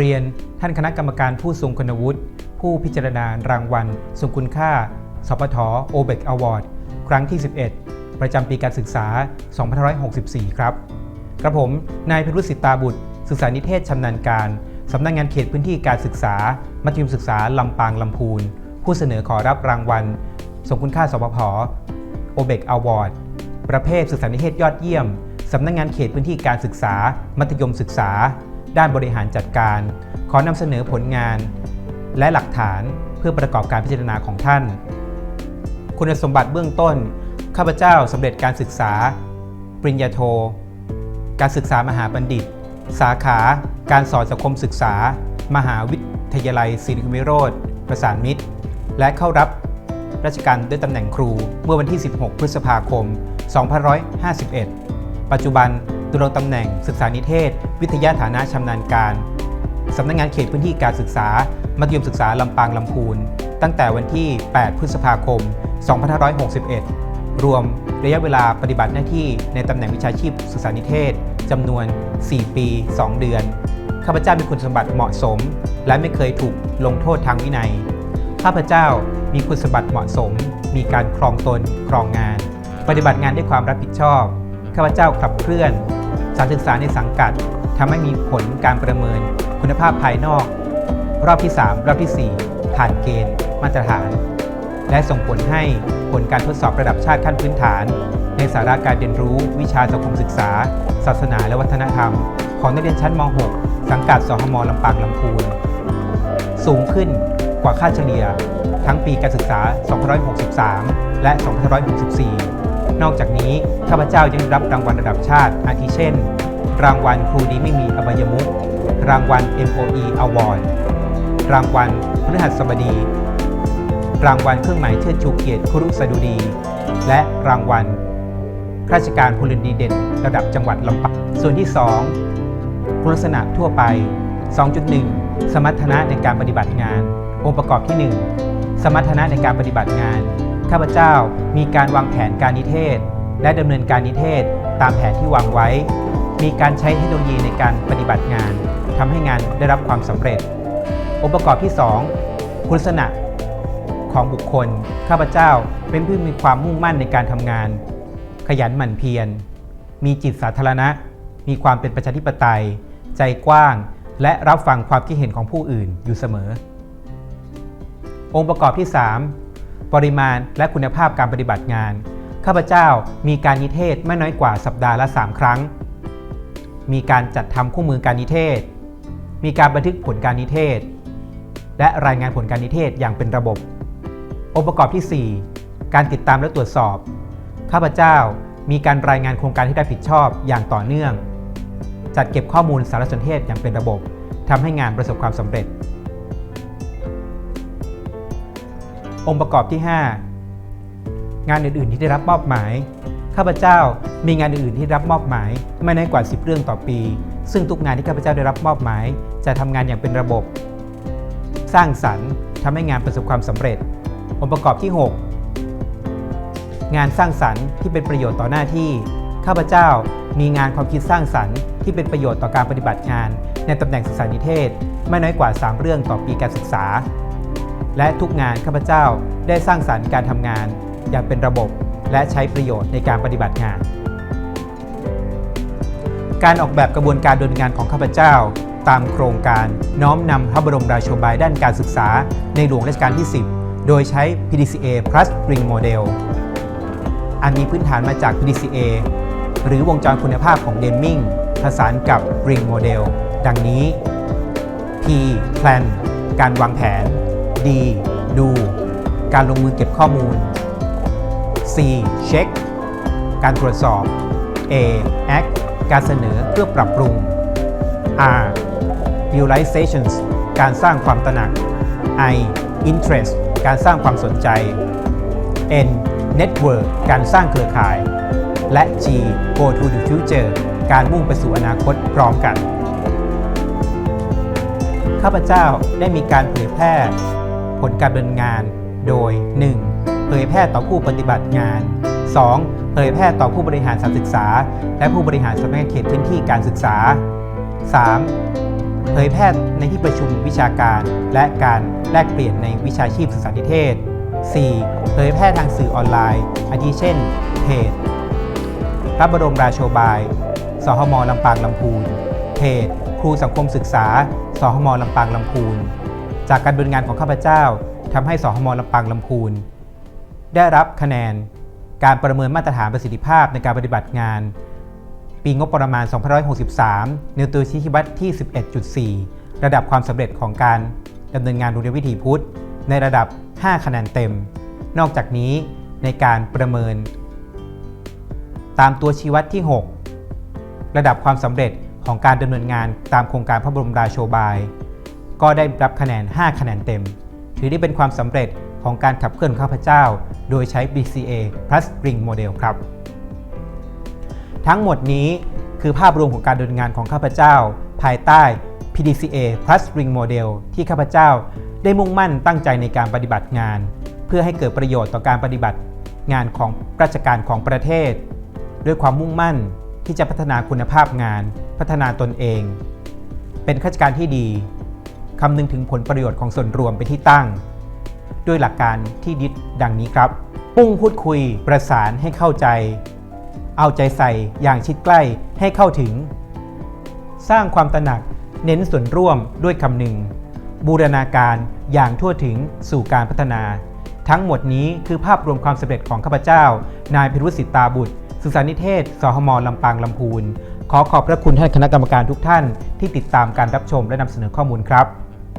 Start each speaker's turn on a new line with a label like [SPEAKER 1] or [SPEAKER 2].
[SPEAKER 1] เรียนท่านคณะกรรมการผู้ทรงคุณวุฒิผู้พิจารณารางวัลทรงคุณค่าสปทโอเบกอวอร์ดครั้งที่ 11 ประจำปีการศึกษา 2564 ครับ กระผม นายพิรุษสิตาบุตร ศึกษานิเทศชำนาญการ สำนักงงานเขตพื้นที่การศึกษา มัธยมศึกษาลำปางลำพูน ผู้เสนอขอรับรางวัลสมคุณค่าสปพโอเบกอวอร์ดประเภทศึกษานิเทศยอดเยี่ยม สำนักงงานเขตพื้นที่การศึกษา มัธยมศึกษา ด้านบริหารจัดการ ขอนำเสนอผลงาน และหลักฐานเพื่อประกอบการพิจารณาของท่าน คุณสมบัติเบื้องต้น ข้าพเจ้าสำเร็จการศึกษา ปริญญาโท การศึกษามหาบัณฑิต สาขา การสอนสังคมศึกษา มหาวิทยาลัยศรีนครินทรโรธประสานมิตร และเข้ารับราชการด้วยตำแหน่งครูเมื่อวันที่ 16 พฤษภาคม 2551 ปัจจุบัน ดำรงตำแหน่งศึกษานิเทศ วิทยาฐานะชำนาญการสำนักงงานเขตพื้นที่การศึกษา มัธยมศึกษาลำปางลำพูน ตั้งแต่วันที่ 8 พฤษภาคม 2561 รวมระยะเวลาปฏิบัติหน้าที่ในตำแหน่งวิชาชีพศึกษานิเทศจำนวน 4 ปี 2 เดือน ข้าพเจ้ามีคุณสมบัติเหมาะสม และไม่เคยถูกลงโทษทางวินัย ข้าพเจ้ามีคุณสมบัติเหมาะสม มีการครองตน ครองงาน ปฏิบัติงานด้วยความรับผิดชอบ ข้าพเจ้าขับเคลื่อน สถารศึกษาในสังกัดทำให้มีผลการประเมินคุณภาพภายนอก รอบที่ 3 รอบทีสี่ 4 ผ่านเกณฑ์ มาตรฐาน และส่งผลให้ผลการทดสอบระดับชาติขั้นพื้นฐาน ในสาระการเรียนรู้ วิชาสังคมศึกษา ศาสนาและวัฒนธรรม ของนักเรียนชั้นม .6 สังกัดสหมลำปางลำพูน สูงขึ้นกว่าค่าเฉลี่ย ทั้งปีการศึกษา 2563 และ 2564 นอกจากนี้ข้าพเจ้ายังรับรางวัลระดับชาติ อาทิเช่น รางวัลครูดีไม่มีอบายมุขรางวัล MOE Award รางวัลพฤหัสบดี รางวัลเครื่องหมายเชิดชูเกียรติครุสดุดี และรางวัลราชการพลดีเด่นระดับจังหวัดลำปางส่วนที่ 2 คุณลักษณะทั่วไป 2.1 สมรรถนะในการปฏิบัติงาน องค์ประกอบที่ 1 สมรรถนะในการปฏิบัติงาน ข้าพเจ้ามีการวางแผนการนิเทศ และดำเนินการนิเทศตามแผนที่วางไว้ มีการใช้เทคโนโลยีในการปฏิบัติงานทำให้งานได้รับความสำเร็จ องค์ประกอบที่ 2 คุณลักษณะของบุคคล ข้าพเจ้าเป็นผู้มีความมุ่งมั่นในการทำงาน ขยันหมั่นเพียร มีจิตสาธารณะ มีความเป็นประชาธิปไตย ใจกว้าง และรับฟังความคิดเห็นของผู้อื่นอยู่เสมอ องค์ประกอบที่ 3 ปริมาณและคุณภาพการปฏิบัติงาน ข้าพเจ้ามีการนิเทศไม่น้อยกว่าสัปดาห์ละ 3 ครั้ง มีการจัดทำคู่มือการนิเทศ มีการบันทึกผลการนิเทศ และรายงานผลการนิเทศอย่างเป็นระบบ องค์ประกอบที่ 4 การติดตามและตรวจสอบ ข้าพเจ้ามีการรายงานโครงการที่ได้ผิดชอบอย่างต่อเนื่อง จัดเก็บข้อมูลสารสนเทศอย่างเป็นระบบทำให้งานประสบความสำเร็จ องค์ประกอบที่ 5 งานอื่นๆที่ได้รับมอบหมาย ข้าพเจ้ามีงานอื่นๆที่รับมอบหมาย ไม่น้อยกว่า 10 เรื่องต่อปี ซึ่งทุกงานที่ข้าพเจ้าได้รับมอบหมาย จะทำงานอย่างเป็นระบบ สร้างสรรค์ทำให้งานประสบความสำเร็จ องค์ประกอบที่ 6 งานสร้างสรรค์ที่เป็นประโยชน์ต่อหน้าที่ ข้าพเจ้ามีงานความคิดสร้างสรรค์ที่เป็นประโยชน์ต่อการปฏิบัติงาน ในตำแหน่งศึกษานิเทศ ไม่น้อยกว่า 3 เรื่องต่อปีการศึกษา และทุกงานข้าพเจ้าได้สร้างสรรค์การทำงานอย่างเป็นระบบและใช้ประโยชน์ในการปฏิบัติงาน การออกแบบกระบวนการดำเนินงานของข้าพเจ้า ตามโครงการน้อมนำพระบรมราโชบายด้านการศึกษา ในหลวงรัชกาลที่ 10 โดยใช้ PDCA plus Ring Model อันมีพื้นฐานมาจาก PDCA หรือวงจรคุณภาพของเดมมิงผสานกับ Ring Model ดังนี้ P Plan การวางแผน D ดู การลงมือเก็บข้อมูล C Check การตรวจสอบ A Act การเสนอเพื่อปรับปรุง R Realizations การสร้างความตระหนัก I Interest การสร้างความสนใจ N Network การสร้างเครือข่าย และ G Go to the Future การมุ่งไปสู่อนาคตพร้อมกัน ข้าพเจ้าได้มีการเผยแพร่ ผลการดำเนินงาน โดย 1. เผยแพร่ต่อผู้ปฏิบัติงาน 2. เผยแพร่ต่อผู้บริหารสถานศึกษา และผู้บริหารสำนักงานเขตพื้นที่การศึกษา 3. เผยแพร่ในที่ประชุมวิชาการและการแลกเปลี่ยนในวิชาชีพสื่อสารนิเทศ 4. เผยแพร่ทางสื่อออนไลน์อาทิเช่น เพจ พระบรมราโชบาย สหมลำปางลำพูน เพจ ครูสังคมศึกษา สหมลำปางลำพูน จากการดำเนินงานของข้าพเจ้าทำให้สหมลำปางลำพูน ได้รับคะแนนการประเมินมาตรฐานประสิทธิภาพในการปฏิบัติงาน ปีงบประมาณ 2563ในตัวชี้วัดที่ 11.4 ระดับความสำเร็จของการดำเนินงานโรงเรียนวิถีพุทธ ในระดับ 5 คะแนนเต็ม นอกจากนี้ในการประเมิน ตามตัวชี้วัดที่ 6 ระดับความสำเร็จของการดำเนินงานตามโครงการพระบรมราโชบาย ก็ได้รับคะแนน 5 คะแนนเต็ม ถือได้เป็นความสำเร็จของการขับเคลื่อนข้าพเจ้า โดยใช้ BCA plus Spring Model ครับ ทั้งหมดนี้คือภาพรวมของการดำเนินงานของข้าพเจ้า ภายใต้ PDCA plus Spring Model ที่ข้าพเจ้าได้มุ่งมั่นตั้งใจในการปฏิบัติงาน เพื่อให้เกิดประโยชน์ต่อการปฏิบัติงานของราชการของประเทศ ด้วยความมุ่งมั่นที่จะพัฒนาคุณภาพงาน พัฒนาตนเอง เป็นข้าราชการที่ดี คำนึงถึงผลประโยชน์ของส่วนรวมเป็นที่ตั้ง ด้วยหลักการที่ดิดดังนี้ครับ ปุ้งพูดคุยประสานให้เข้าใจ เอาใจใส่อย่างชิดใกล้ให้เข้าถึง สร้างความตระหนักเน้นส่วนร่วมด้วยคำหนึ่ง บูรณาการอย่างทั่วถึงสู่การพัฒนา ทั้งหมดนี้คือภาพรวมความสำเร็จของข้าพเจ้า นายพิรุษสิตาบุตรศึกษานิเทศ สหมลำปางลำพูน ขอขอบพระคุณท่านคณะกรรมการทุกท่านที่ติดตามการรับชมและนำเสนอข้อมูลครับ